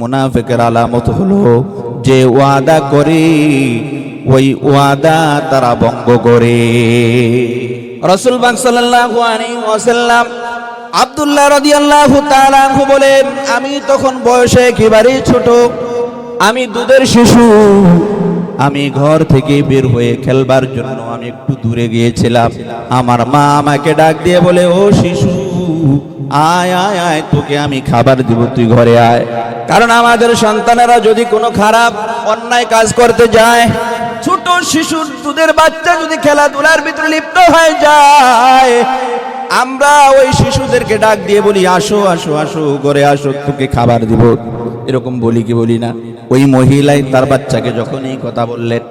মুনাফেকের আলামত হলো যে ওয়াদা করে, ওই ওয়াদা তারা ভঙ্গ করে। রসুল বাক সাল্লাল্লাহু আলাইহি ওয়াসাল্লাম আব্দুল্লাহ রাদিয়াল্লাহু তাআলা বলেন, আমি তখন বয়সে একেবারেই ছোট, আমি দুধের শিশু। আমি ঘর থেকে বের হয়ে খেলবার জন্য আমি একটু দূরে গিয়েছিলাম। আমার মা আমাকে ডাক দিয়ে বলে, ও শিশু আয় আয় আয়, তোকে আমি খাবার দিব, তুই ঘরে আয়। কারণ আমাদের সন্তানেরা যদি কোনো খারাপ অন্যায় কাজ করতে যায়, ছোট শিশুর, দুধের বাচ্চা যদি খেলাধুলার ভিতরে লিপ্ত হয়ে যায়, আমরা ওই শিশুদেরকে ডাক দিয়ে বলি, আসো আসো আসো, ঘরে আসো, তোকে খাবার দিব। এরকম বলি কি বলি না? ওই মহিলাই তার বাচ্চাকে যখন এই কথা বললেন,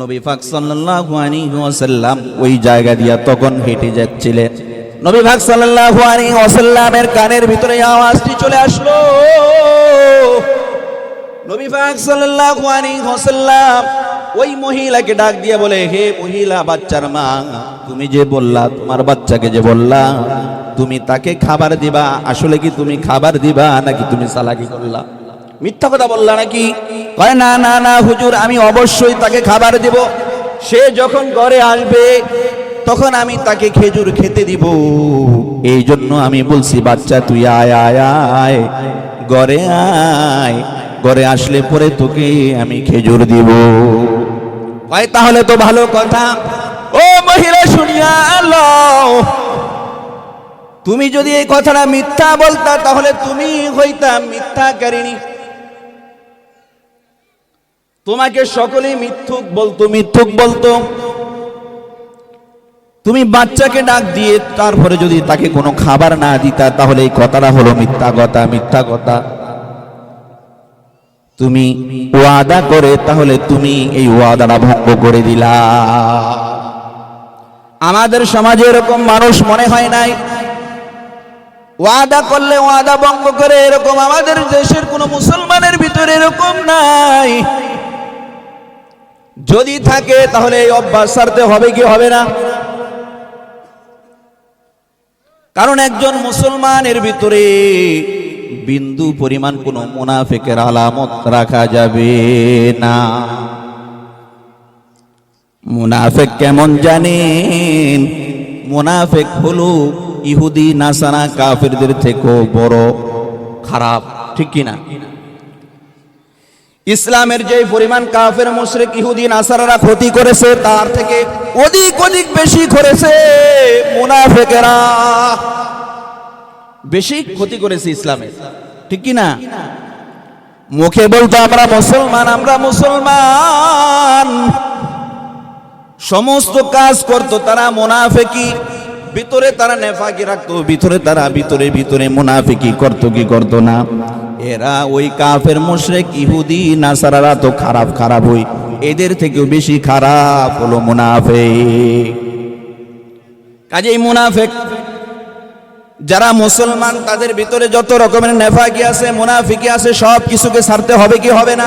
নবী পাক সাল্লাল্লাহু আলাইহি ওয়াসাল্লাম ওই জায়গা দিয়া তখন হেঁটে যাচ্ছিলেন। নবী পাক সাল্লাল্লাহু আলাইহি ওয়াসাল্লামের কানের ভিতরে আওয়াজটি চলে আসলো। নবী পাক সাল্লাল্লাহু আলাইহি ওয়াসাল্লাম ওই মহিলাকে ডাক দিয়ে বলে, হে মহিলা, বাচ্চার মা, তুমি যে বললা, তোমার বাচ্চাকে যে বললা, তুমি তাকে খাবার দিবা, আসলে কি তুমি খাবার দিবা নাকি তুমি সালাকি করলা? মিথ্যা কথা বললা নাকি? কয়, না না না, হুজুর, আমি অবশ্যই তাকে খাবার দিব। সে যখন ঘরে আসবে তখন আমি তাকে খেজুর খেতে দিব। এই জন্য আমি বলছি, বাচ্চা, তুই আয় আয় আয়, ঘরে আয়, ঘরে আসলে পরে তোকে আমি খেজুর দিব। কয়, তাহলে তো ভালো কথা। ও মহিলা, শুনিয়া লও। তুমি যদি এই কথাটা মিথ্যা বলতা, তাহলে তুমি হইতা মিথ্যাকারিণী। তোমাকে সকলেই মিথ্যুক বলতো মিথ্যুক বলতো। তুমি বাচ্চাকে ডাক দিয়ে তারপরে যদি তাকে কোনো খাবার না দিতা, তাহলে এই কথাটা হলো মিথ্যা কথা মিথ্যা কথা। তুমি ওয়াদা করে, তাহলে তুমি এই ওয়াদাটা ভঙ্গ করে দিলা। আমাদের সমাজে এরকম মানুষ মনে হয় নাই। ওয়াদা করলে ওয়াদা ভঙ্গ করে, এরকম আমাদের দেশের কোনো মুসলমানের ভিতরে এরকম নাই। যদি থাকে, তাহলে এই অভ্যাস ছাড়তে হবে কি হবে না? কারণ একজন মুসলমানের ভিতরে বিন্দু পরিমাণ কোনো মুনাফেকের আলামত রাখা যাবে না। মুনাফেক কেমন জানেন? মুনাফেক হলো ইহুদি নাসানা কাফেরদের থেকেও বড়, খারাপ, ঠিক কিনা? ইসলামের যে পরিমাণ কাফের, মুশরিক, ইহুদি, নাসারারা ক্ষতি করেছে, তার থেকে অধিক অধিক বেশি করেছে মুনাফেকেরা। বেশি ক্ষতি করেছে ইসলামের ঠিক কি না? মুখে বলতো, আমরা মুসলমান আমরা মুসলমান। সমস্ত কাজ করতো তারা মুনাফেকি। ভিতরে তারা নেফাকি রাখতো, ভিতরে তারা ভিতরে ভিতরে মুনাফিকি করতো, কি করতো না? এরা ওই কাফের মুশরিক, ইহুদি, নাসারারা তো খারাপ খারাপ হই। এদের থেকেও বেশি খারাপ হলো মুনাফেক। কাজেই মুনাফেক, যারা মুসলমান, তাদের ভিতরে যত রকমের নেফাকি আছে, মুনাফিকি আছে, সব কিছুকে ছাড়তে হবে কি হবে না?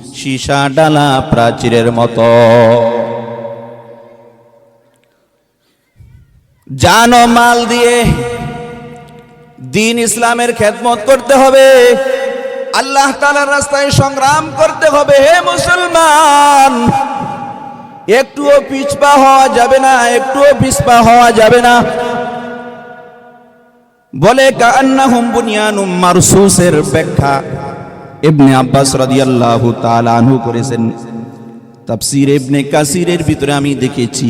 সীসা ডালা প্রাচীরের মতো। জান মাল দিয়ে দিন ইসলামের খেদমত করতে হবে। আল্লাহ তালার রাস্তায় সংগ্রাম করতে হবে। হে মুসলমান, একটুও পিছপা হওয়া যাবে না, একটুও পিছপা হওয়া যাবে না। বলে কান্নাহুম বুনিয়ানুম মারসুসের ব্যাখ্যা। ইবনে আব্বাস রাদিয়াল্লাহু তাআলা আনহু করেছেন। তাফসীর ইবনে কাসিরের ভিতরে আমি দেখেছি,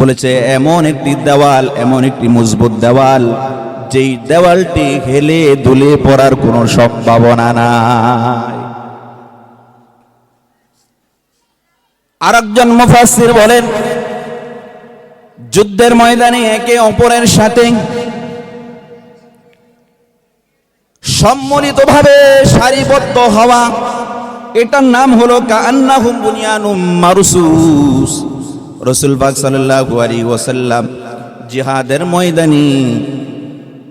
বলেছে, এমন একটি দেওয়াল, এমন একটি মজবুত দেওয়াল, যেই দেওয়ালটি হেলে দুলে পড়ার কোনো সম্ভাবনা নাই। আরেকজন মুফাসসির বলেন, যুদ্ধের ময়দানে একে অপরের সাথে সম্মিলিতভাবে সারিবদ্ধ হওয়া। এটার নাম হলো মারুসুস। রসুল জিহাদের ময়দানি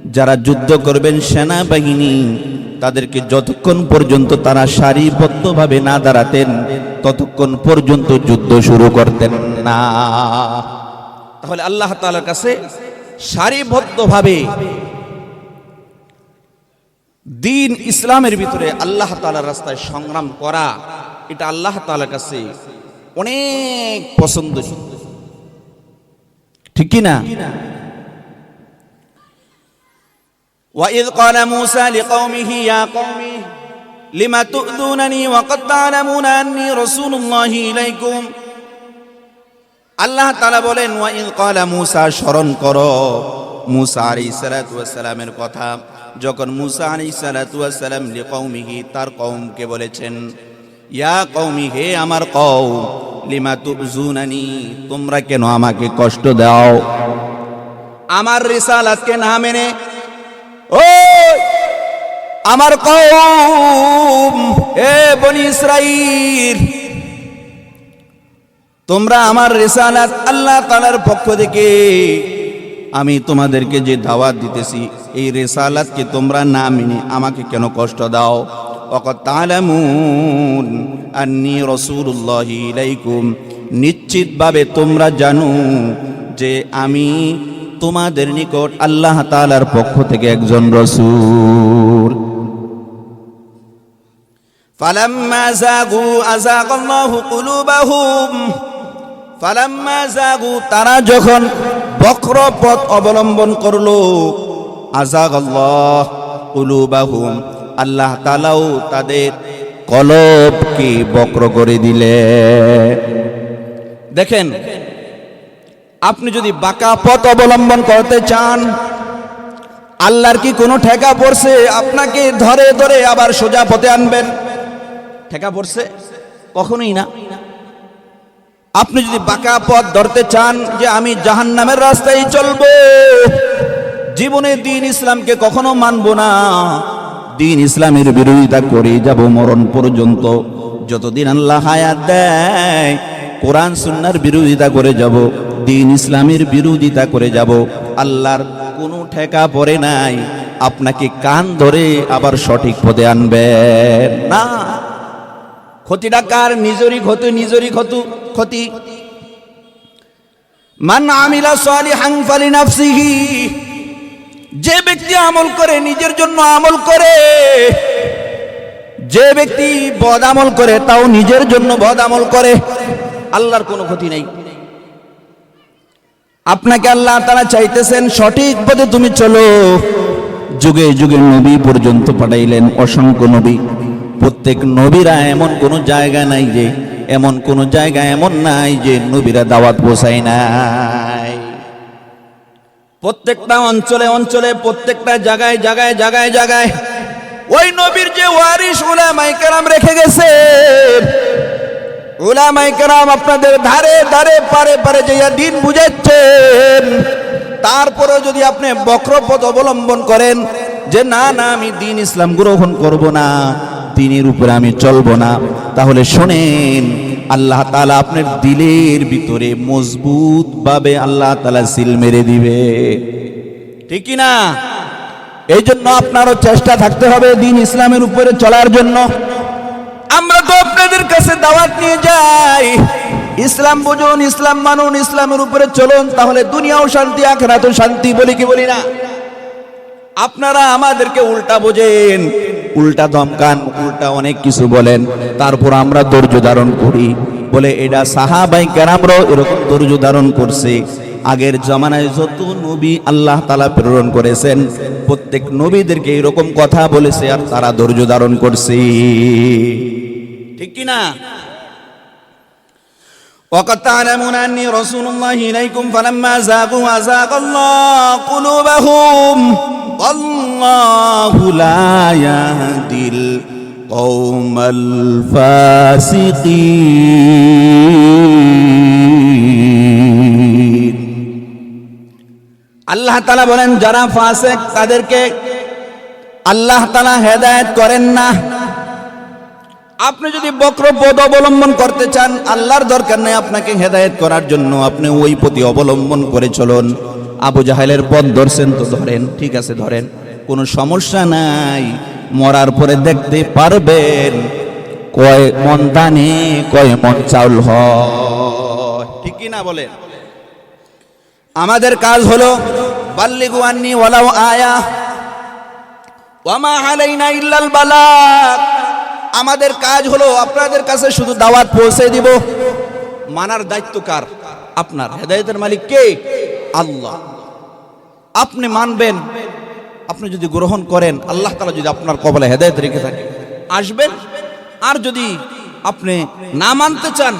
যারা যুদ্ধ করবেন সেনাবাহিনী, তাদেরকে যতক্ষণ পর্যন্ত তারা সারিবদ্ধভাবে না দাঁড়াতেন, ততক্ষণ পর্যন্ত যুদ্ধ শুরু করতেন না। তাহলে আল্লাহ তাআলার কাছে সারিবদ্ধভাবে দিন ইসলামের ভিতরে আল্লাহ তাআলার রাস্তায় সংগ্রাম করা এটা আল্লাহ তাআলার কাছে অনেক পছন্দ ঠিক কি না وإذ قال موسى لقومه يا قوم لما تؤذونني وقد تعلمون أني رسول الله إليكم আল্লাহ তালা বলেন ওয়াইদ কলা মুসা স্মরণ করো মুসা আলী সালাতামের কথা যখন মুসা আলী সালাতাম লিকৌমিহি তার কৌমকে বলেছেন, ইয়া কৌমি হে আমার কৌ লিমা তুজুনানি তোমরা কেন আমাকে কষ্ট দাও? আমার রিসালাতকে না মেনে ও আমার কৌম হে বনি ইসরাইল তোমরা আমার রেসালাত আল্লাহ তালার পক্ষ থেকে আমি তোমাদেরকে যে দাওয়াত দিতেছি, এই রেসালাতকে তোমরা না মেনে আমাকে কেন কষ্ট দাও? আন্নি ইলাইকুম। নিশ্চিতভাবে তোমরা জানো যে আমি তোমাদের নিকট আল্লাহ তালার পক্ষ থেকে একজন রসুল। ফালাম্মা জাগু আযাগাল্লাহু কুলুবাহুম। ফালাম্মা জাগু, তারা যখন বক্র পথ অবলম্বন করল আযাগাল্লাহ কুলুবাহুম আল্লাহ তাআলাও তাদের কলবকে বক্র করে দিলে। দেখেন, আপনি যদি বাঁকা পথ অবলম্বন করতে চান, আল্লাহর কি কোনো ঠেকা পড়ছে? আপনাকে ধরে ধরে আবার সোজা পথে আনবেন। ঠেকা পড়ছে? কখনোই না। আপনি যদি বাঁকা পথ ধরতে চান যে আমি জাহান নামের রাস্তায় চলবো, জীবনে দিন ইসলামকে কখনো মানব না। দিন ইসলামের বিরোধিতা করে যাব মরণ পর্যন্ত। যতদিন আল্লাহ হায়াত দেয়, কোরআন সুন্নার বিরোধিতা করে যাব, দিন ইসলামের বিরোধিতা করে যাব। আল্লাহর কোনো ঠেকা পড়ে নাই। আপনাকে কান ধরে আবার সঠিক পদে আনবেন। না। ক্ষতিটা কার? নিজেরই ক্ষতি নিজেরই ক্ষতি ক্ষতি। মান আমিলা সালিহান ফালিনাফসিহি। যে ব্যক্তি আমল করে, নিজের জন্য আমল করে, যে ব্যক্তি বদ আমল করে, তাও নিজের জন্য বদ আমল করে। আল্লাহর কোনো ক্ষতি নেই। আপনাকে আল্লাহ তারা চাইতেছেন, সঠিক পথে তুমি চলো। যুগে যুগে নবী পর্যন্ত পাঠাইলেন, অসংখ্য নবী। প্রত্যেক নবীরা এমন কোনো জায়গা নাই যে, এমন কোনো জায়গা এমন নাই যে নবীরা দাওয়াত বসাই নাই। প্রত্যেকটা অঞ্চলে অঞ্চলে, প্রত্যেকটা জায়গায় জায়গায় জায়গায় জায়গায় ওই নবীর যে ওয়ারিস উলামাই কেরাম রেখে গেছে। উলামাই কেরাম আপনাদের ধারে ধারে, পারে পারে যে দিন বুঝাচ্ছেন তারপরে যদি আপনি বক্রপথ অবলম্বন করেন যে, না না, আমি দিন ইসলাম গ্রহণ করব না। দিনের উপরে আমি চলবো না। তাহলে শোনেন, আল্লাহ তালা আপনার দিলের ভিতরে মজবুত ভাবে আল্লাহ তালা সিল মেরে দিবে। ঠিক না? এই জন্য আপনারও চেষ্টা থাকতে হবে দিন ইসলামের উপরে চলার জন্য। আমরা তো আপনাদের কাছে দাওয়াত নিয়ে যাই। ইসলাম বুঝুন, ইসলাম মানুন, ইসলামের উপরে চলুন, তাহলে দুনিয়াও শান্তি, আখেরাতেও শান্তি বলি কি বলি না? আপনারা আমাদেরকে উল্টা বোঝেন। উল্টা ধমকান উল্টা অনেক কিছু বলেন তারপর আমরা ধৈর্য ধারণ করি বলে এটা সাহাবাই কেরামরাও এরকম ধৈর্য ধারণ করছে আগের জমানায় যত নবী আল্লাহ তালা প্রেরণ করেছেন প্রত্যেক নবীদেরকে এরকম কথা বলেছে আর তারা ধৈর্য ধারণ করছে ঠিক কি না وقد تعلمون أني رسول الله إليكم فلما زاغوا أزاغ الله قلوبهم والله لا يهدي القوم الفاسقين আল্লাহ তালা বলেন যারা ফাসেক তাদেরকে আল্লাহ তালা হেদায়েত করেন না আপনি যদি বক্র পদ অবলম্বন করতে চান আল্লাহর দরকার নেই আপনাকে হেদায়েত করার জন্য আপনি ওই পথে অবলম্বন করে চলুন আবু জাহেলের পথ ধরছেন তো ধরেন, ঠিক আছে ধরেন, কোনো সমস্যা নাই, মরার পরে দেখতে পারবেন কয় মন দানে, কয় মন চাউল ঠিক না বলেন? আমাদের কাজ হলো, বাল্লিগু আন্নি আয়া ওয়ামা আলাইনা ইল্লাল বালাগ আমাদের কাজ হলো, আপনাদের কাছে শুধু দাওয়াত পৌঁছে দিব। মানার দায়িত্ব কার? আপনার। হেদায়েতের মালিক কে? আল্লাহ। আপনি মানবেন, আপনি যদি গ্রহণ করেন, আল্লাহ তাআলা যদি আপনার কবলে হেদায়েত রেখে থাকে, আসবেন। আর যদি আপনি না মানতে চান,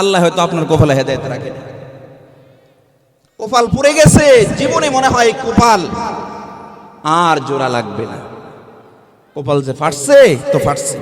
আল্লাহ হয়তো আপনার কপালে হেদায়েত রাখেন কপাল পুড়ে গেছে, জীবনে মনে হয় কপাল, আর জোড়া লাগবে না। কপাল যে ফাটছে, তো ফাটছে।